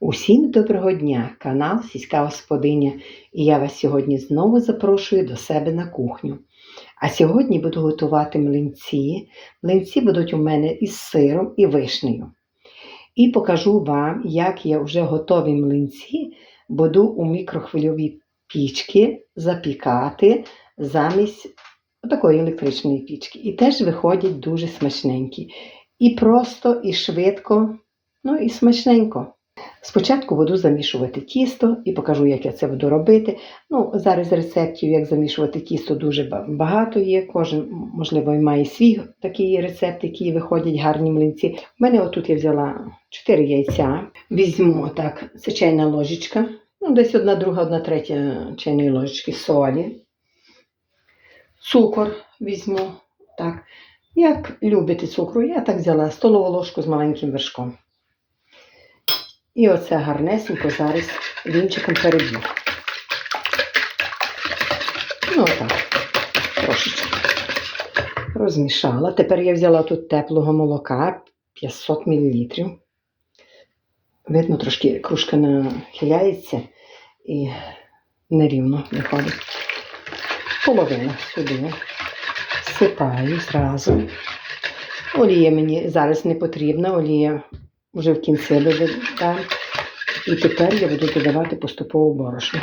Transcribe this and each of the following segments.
Усім доброго дня, канал Сільська Господиня, і я вас сьогодні знову запрошую до себе на кухню. А сьогодні буду готувати млинці. Млинці будуть у мене із сиром і вишнею. І покажу вам, як я вже готові млинці буду у мікрохвильовій пічці запікати замість такої електричної пічки. І теж виходять дуже смачненькі. І просто, і швидко, ну і смачненько. Спочатку буду замішувати тісто і покажу, як я це буду робити. Ну, Зараз рецептів, як замішувати тісто, дуже багато є. Кожен, можливо, має свій такий рецепт, які виходять гарні млинці. У мене отут я взяла 4 яйця. Візьму так, це чайна ложечка, ну, десь одна друга, одна третя чайної ложечки солі. Цукор візьму. Так. Як любите цукру, я так взяла столову ложку з маленьким вершком. І оце гарнесенько зараз вінчиком переб'ю. Ну, отак, трошечки розмішала. Тепер я взяла тут теплого молока 500 мл. Видно, трошки кружка нахиляється і нерівно виходить. Половину сюди. Всипаю зразу. Олія мені зараз не потрібна, олія вже в кінці додам. І тепер я буду додавати поступово борошно.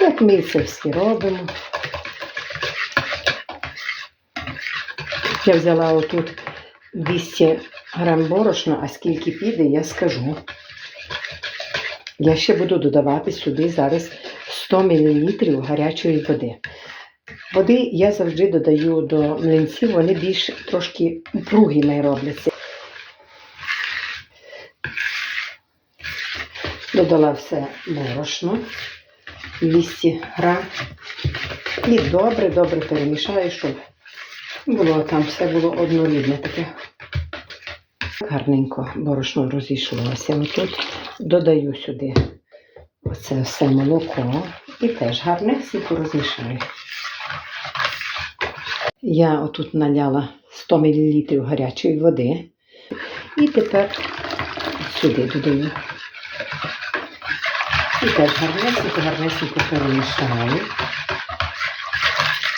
Як ми це всі робимо. Я взяла отут 200 грам борошна, а скільки піде, я скажу. Я ще буду додавати сюди зараз 100 мл гарячої води. Води я завжди додаю до млинців, вони більш трошки упругими робляться. Додала все борошно 200 грам. І добре-добре перемішаю, щоб було там все було однорідне таке. Гарненько борошно розійшлося. Отут додаю сюди оце все молоко і теж гарнесенько розмішаю. Я отут наляла 100 мл гарячої води. І тепер сюди додаю. І теж гарнесенько, гарнесенько перемішаю.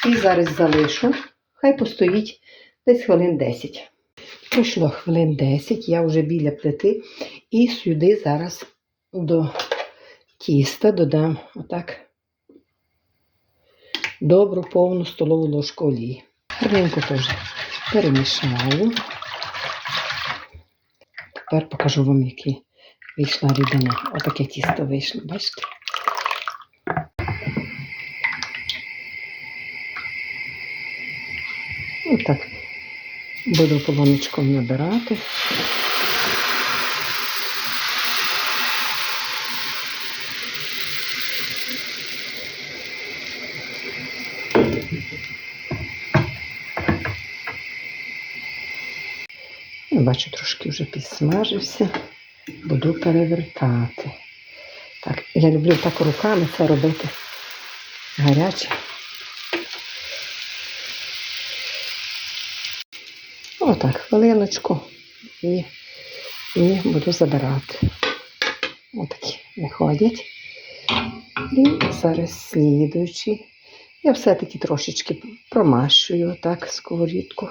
І зараз залишу, хай постоїть десь хвилин 10. Пройшло хвилин 10, я вже біля плити. І сюди зараз до тіста додам отак добру повну столову ложку олії. Гарненько теж перемішаю. Тепер покажу вам, який вийшла рідина. Отаке тісто вийшло, бачите? Отак буду полоничком набирати. Бачу, трошки вже підсмажився. Буду перевертати. Так, я люблю так руками це робити гаряче. Отак, хвилиночку і, і буду забирати. Отакі виходять. І зараз слідуючий. Я все-таки трошечки промащую так сковорідку.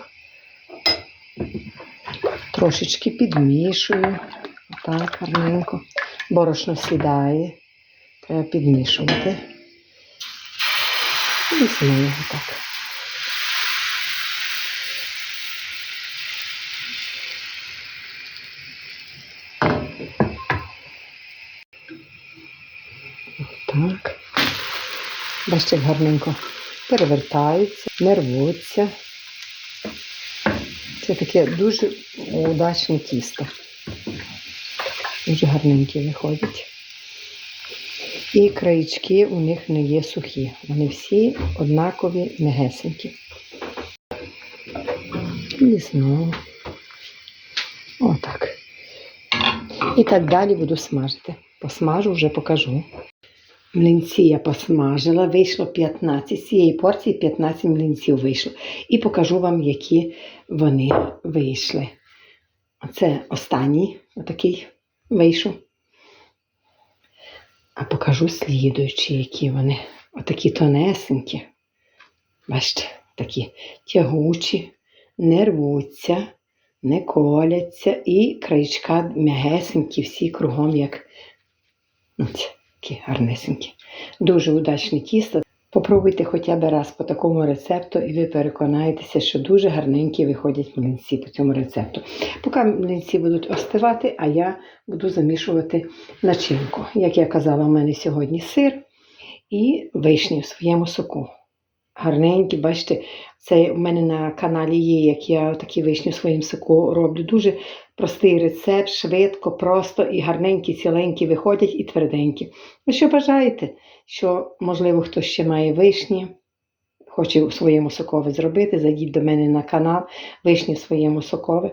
Трошечки підмішую. Так, гарненько. Борошно сідає. Треба підмішувати. І знову так. Так. Бачите, гарненько перевертаються, не рвуться. Це таке дуже удачне тісто. Дуже гарненькі виходять. І краєчки у них не є сухі. Вони всі однакові, мегесенькі. І знову. Отак. І так далі буду смажити. Посмажу, вже покажу. Млинці я посмажила, вийшло 15. З цієї порції 15 млинців вийшло. І покажу вам, які вони вийшли. Оце останній отакий вийшов. А покажу слідуючі, які вони. Отакі тонесенькі. Бачите, такі тягучі, не рвуться, не коляться і краєчка м'ягесенькі, всі кругом, як Ось, такі гарнесенькі. Дуже удачне тісто. Попробуйте хоча б раз по такому рецепту, і ви переконаєтеся, що дуже гарненькі виходять млинці по цьому рецепту. Поки млинці будуть остивати, а я буду замішувати начинку. Як я казала, у мене сьогодні сир і вишні в своєму соку. Гарненькі, бачите, це у мене на каналі є, як я такі вишні в своєму соку роблю. Дуже простий рецепт, швидко, просто і гарненькі, ціленькі виходять і тверденькі. Ви що бажаєте? Що, можливо, хтось ще має вишні, хоче у своєму сокові зробити, зайдіть до мене на канал Вишні в своєму сокові.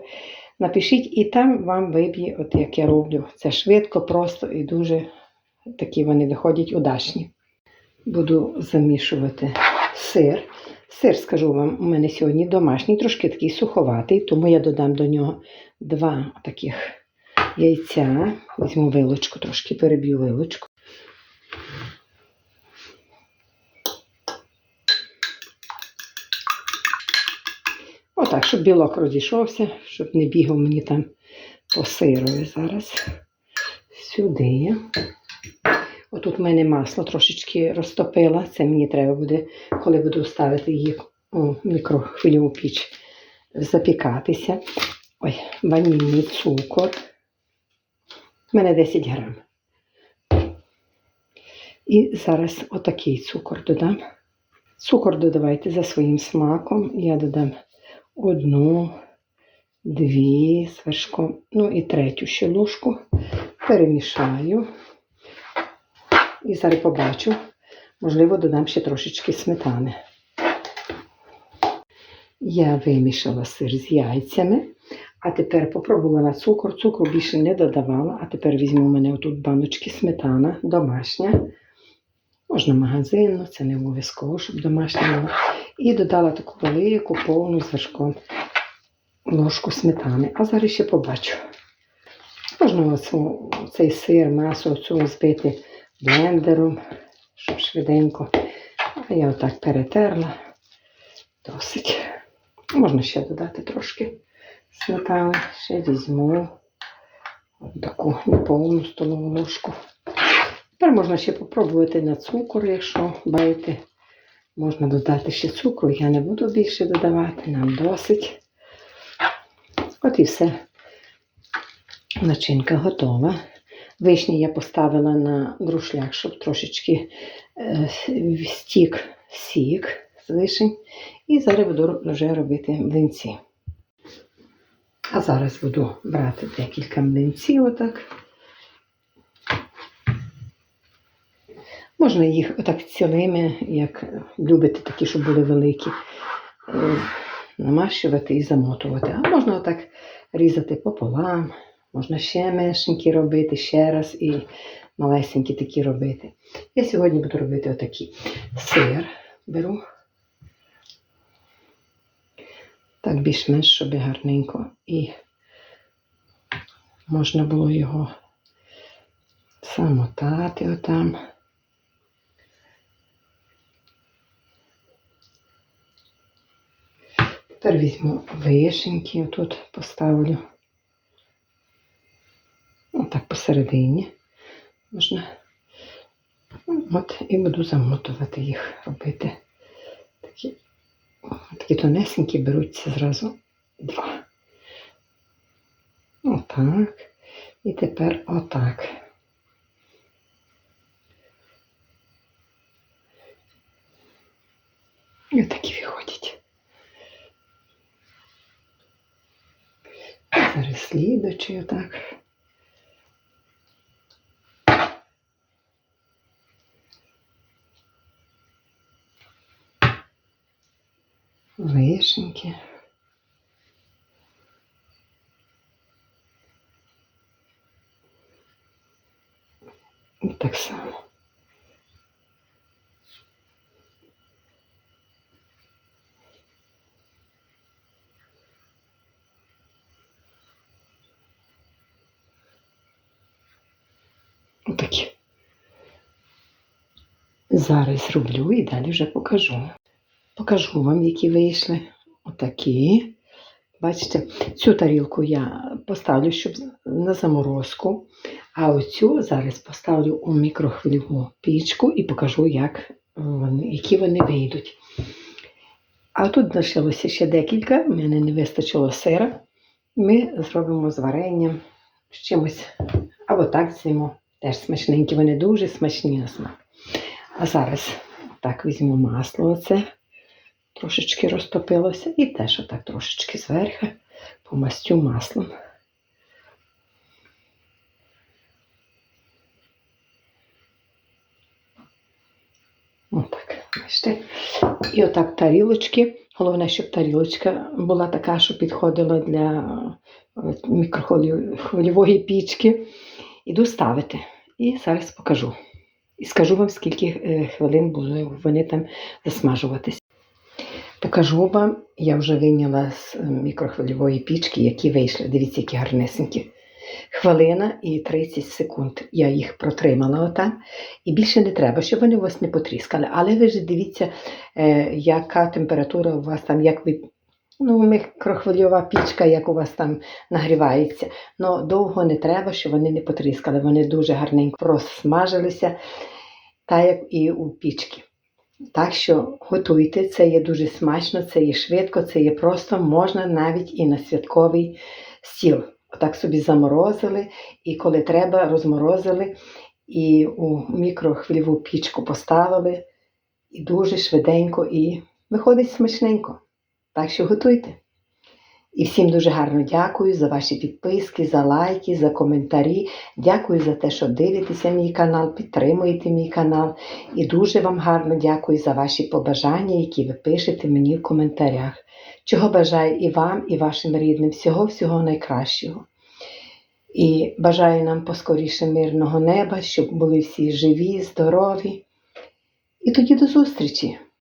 Напишіть, і там вам виб'є, от як я роблю. Це швидко, просто і дуже такі вони виходять удачні. Буду замішувати сир. Сир, скажу вам, у мене сьогодні домашній, трошки такий суховатий, тому я додам до нього два таких яйця. Візьму вилочку, трошки переб'ю вилочку. Отак, щоб білок розійшовся, щоб не бігав мені там по сирові зараз. Сюди. Отут в мене масло трошечки розтопила. Це мені треба буде, коли буду ставити її у мікрохвильову піч, запікатися. Ой, ванільний цукор. У мене 10 грам. І зараз отакий цукор додам. Цукор додавайте за своїм смаком. Я додам одну, дві з ну і третю ще ложку. Перемішаю. І зараз побачу, можливо, додам ще трошечки сметани. Я вимішала сир з яйцями, а тепер попробувала цукор. Цукру більше не додавала, а тепер візьму у мене отут баночки сметана домашня. Можна магазинну, це не обов'язково, щоб домашня. І додала таку велику, повну з ложку сметани. А зараз ще побачу. Можна оцю, цей сир, масу оцю збити блендером, щоб швиденько. А я отак перетерла. Досить. Можна ще додати трошки сметани. Ще візьму таку неповну столову ложку. Тепер можна ще попробувати на цукор, якщо баєте. Можна додати ще цукру, я не буду більше додавати, нам досить. От і все. Начинка готова. Вишні я поставила на друшляк, щоб трошечки е, стік сік з вишень. І зараз буду вже робити млинці. А зараз буду брати декілька млинців отак. Можна їх отак цілими, як любите, такі, щоб були великі, е, намащувати і замотувати. А можна отак різати пополам, можна ще меншенькі робити, ще раз і малесенькі такі робити. Я сьогодні буду робити отакі. Сир беру. Так більш-менш, щоб гарненько. І можна було його замотати отам. Тепер візьму вишеньки, тут поставлю. Отак посередині можна. От, і буду замотувати їх, робити. Такі, такі тонесенькі беруться зразу два. Отак. І тепер отак. І отакі виходять. Зараз слідочі отак. Вишеньки. І так само. Отакі. Зараз зроблю і далі вже покажу. Покажу вам, які вийшли. Отакі. Бачите, цю тарілку я поставлю, щоб на заморозку. А оцю зараз поставлю у мікрохвильову пічку і покажу, як вони, які вони вийдуть. А тут лишилося ще декілька, в мене не вистачило сира. Ми зробимо з варенням, з чимось, або так з'їмо. Теж смачненькі, вони дуже смачні на смак. А зараз так візьму масло оце, трошечки розтопилося, і теж отак трошечки зверху помастю маслом. Отак, бачите. І отак тарілочки. Головне, щоб тарілочка була така, що підходила для е, мікрохвильової пічки. Іду ставити. І зараз покажу. І скажу вам, скільки е, хвилин були вони там засмажуватись. Покажу вам, я вже вийняла з е, мікрохвильової пічки, які вийшли. Дивіться, які гарнесенькі. Хвилина і 30 секунд. Я їх протримала отам. І більше не треба, щоб вони у вас не потріскали. Але ви ж дивіться, е, яка температура у вас там, як ви. Ну, мікрохвильова пічка, як у вас там нагрівається. Ну, довго не треба, щоб вони не потріскали. Вони дуже гарненько просмажилися, так як і у пічці. Так що готуйте, це є дуже смачно, це є швидко, це є просто, можна навіть і на святковий стіл. Отак собі заморозили, і коли треба, розморозили, і у мікрохвильову пічку поставили, і дуже швиденько, і виходить смачненько. Так що готуйте. І всім дуже гарно дякую за ваші підписки, за лайки, за коментарі. Дякую за те, що дивитеся мій канал, підтримуєте мій канал. І дуже вам гарно дякую за ваші побажання, які ви пишете мені в коментарях. Чого бажаю і вам, і вашим рідним всього-всього найкращого. І бажаю нам поскоріше мирного неба, щоб були всі живі, здорові. І тоді до зустрічі!